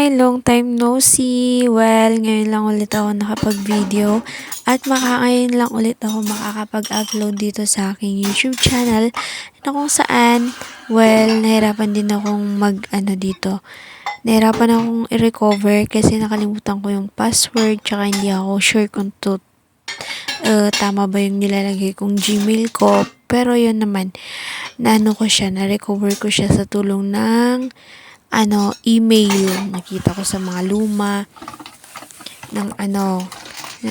Hi! Long time no see! Well, ngayon lang ulit ako nakapag-video at makakayon lang ulit ako makakapag-upload dito sa aking YouTube channel na kung saan, well, nahirapan din akong mag-ano dito. Nahirapan akong i-recover kasi nakalimutan ko yung password tsaka hindi ako sure kung to, uh, tama ba yung nilalagay kong Gmail ko. Pero yun naman, naano ko siya, na-recover ko siya sa tulong ng ano, email. Nakita ko sa mga luma ng ano,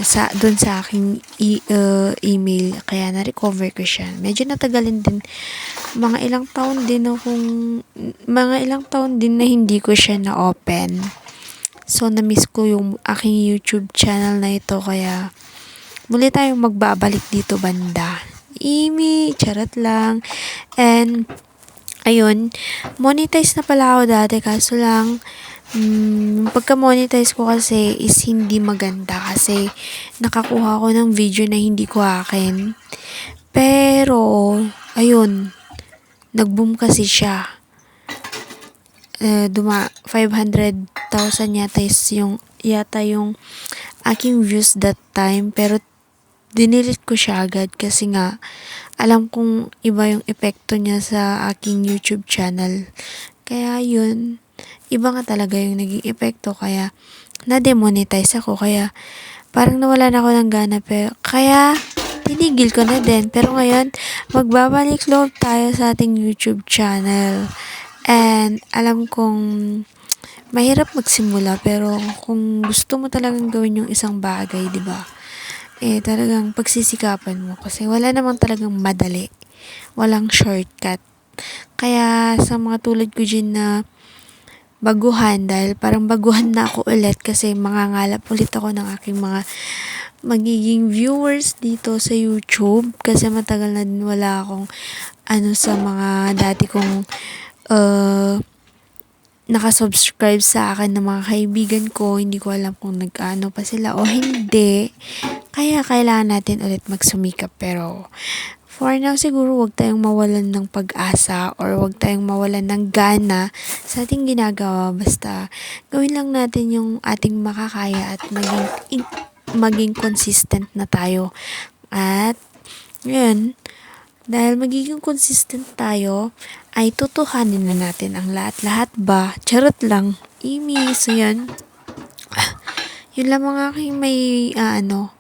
sa doon sa aking e, uh, email kaya na-recover ko siya. Medyo natagalan din mga ilang taon din akong mga ilang taon din na hindi ko siya na-open. So na-miss ko yung aking YouTube channel na ito kaya muli tayong magbabalik dito banda. Imi, charot lang. And ayun, monetize na pala ako dati kaso lang um, pagka-monetize ko kasi is hindi maganda kasi nakakuha ko ng video na hindi ko akin. Pero, ayun, nag-boom kasi siya. Uh, duma 500,000 yata is yung yata yung aking views that time pero dinilit ko siya agad kasi nga alam kong iba yung epekto niya sa aking YouTube channel. Kaya yun, iba nga talaga yung naging epekto kaya na-demonetize ako kaya parang nawala na ako ng gana pero kaya tinigil ko na din. Pero ngayon, magbabalik loob tayo sa ating YouTube channel. And alam kong mahirap magsimula pero kung gusto mo talagang gawin yung isang bagay, 'di ba? Eh talagang pagsisikapan mo kasi wala namang talagang madali. Walang shortcut. Kaya sa mga tulad ko dyan na baguhan dahil parang baguhan na ako ulit kasi mangangalap ulit ako ng aking mga magiging viewers dito sa YouTube kasi matagal na din wala akong ano sa mga dati kong uh, nakasubscribe sa akin ng mga kaibigan ko. Hindi ko alam kung nag-ano pa sila o hindi. Kaya kailangan natin ulit magsumikap. Pero for now siguro wag tayong mawalan ng pag-asa or wag tayong mawalan ng gana sa ating ginagawa. Basta gawin lang natin yung ating makakaya at maging, maging consistent na tayo. At yun, dahil magiging consistent tayo, ay tutuhanin na natin ang lahat-lahat ba? Charot lang. Imi, so yan. Yun lang mga aking may, uh, ano,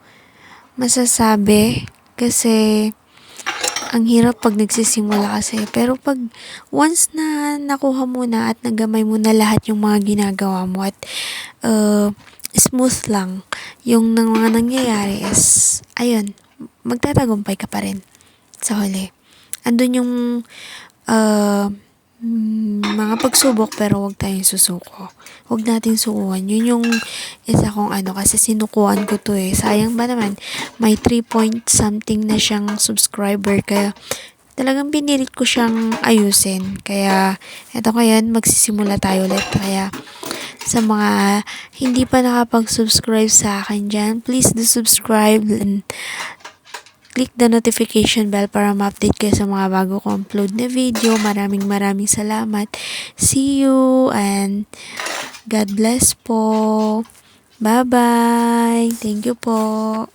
masasabi. Kasi, ang hirap pag nagsisimula kasi. Pero pag once na nakuha mo na at nagamay mo na lahat yung mga ginagawa mo at uh, smooth lang yung ng mga nangyayari is, ayun, magtatagumpay ka pa rin sa huli. Andun yung uh, mga pagsubok pero wag tayong susuko. Wag natin sukuan. Yun yung isa kong ano kasi sinukuan ko to eh. Sayang ba naman may 3 point something na siyang subscriber kaya talagang pinilit ko siyang ayusin. Kaya eto ngayon magsisimula tayo ulit. Kaya sa mga hindi pa nakapag-subscribe sa akin dyan, please do subscribe and click the notification bell para ma-update kayo sa mga bago ko upload na video. Maraming maraming salamat. See you and God bless po. Bye-bye. Thank you po.